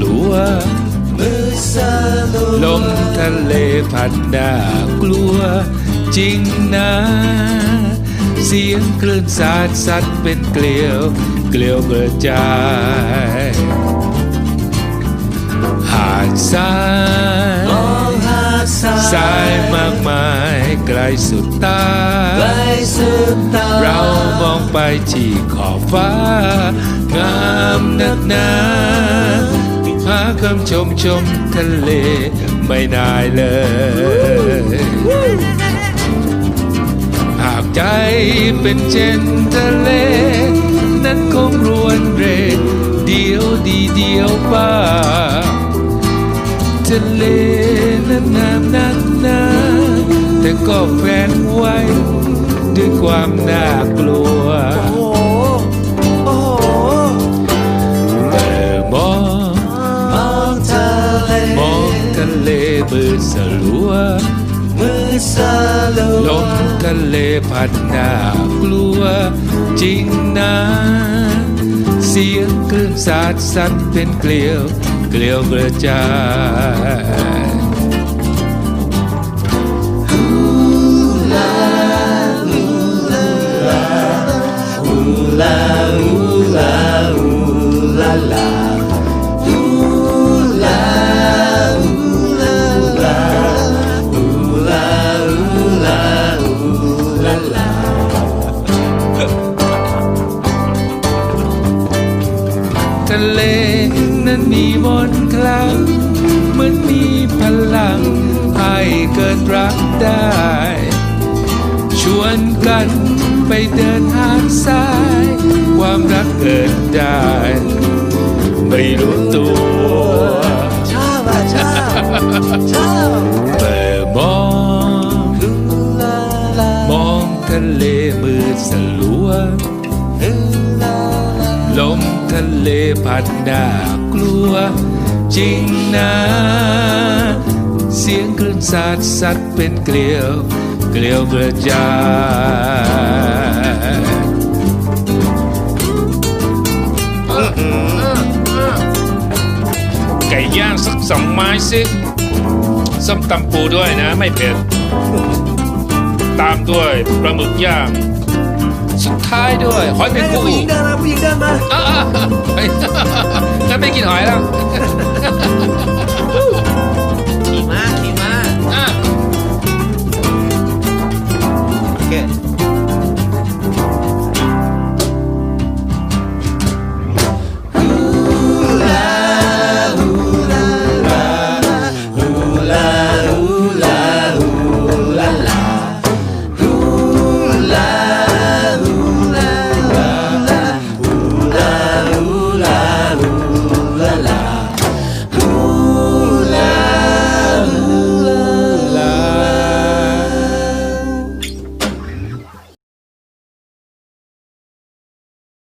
ลัว มือสลัวลมทะเลพันดากลัว จริงนะ เสียงคลื่นสาดสัดเป็นเกลียว เกลียวกระจายหาดทรายมองหาดทรายสายมากมายไกลสุดตาไกลสุดตา เรามองไปที่ขอบฟ้างามนักหนาหา คำชมชมทะเลไม่ได้เลย หากใจเป็นเช่นทะเล นั้นคงรวนเรเดียวดีเดียวป้าทะเลนั้นงามนักนาแต่ก็แฝงไว้ ด้วยความน่ากลัว สลัว มือสลัวลมทะเลพัดน่ากลัว จริงนะ เสียงคลื่นสาดสัดเป็นเกลียวเกลียวกระจายลาลา ทะเล นั้นมีมนต์คลังเหมือนมีพลัง ให้เกิดรักได้ ชวนกันไปเดินหาดทราย ความรักเกิดได้ ไม่รู้ตัวชอบอะชอบชอบแต่มองอูลาลามองทะเลมืดสลัวอูลาลาลม ทะเลพัดน่ากลัว จริงนะ เสียงคลื่นสาดสัดเป็นเกลียว เกลียวกระจายไก่ย่างสักสองไม้สิส้มตำปูด้วยนะไม่เผ็ดตามด้วยปลาหมึกย่าง สุดท้ายด้วย หอยแมเฮ้งยภู่ผู้หญิงเดินมาผู้หญิงเดินมาอะอะอะงั้นไม่กินหอยแล้ว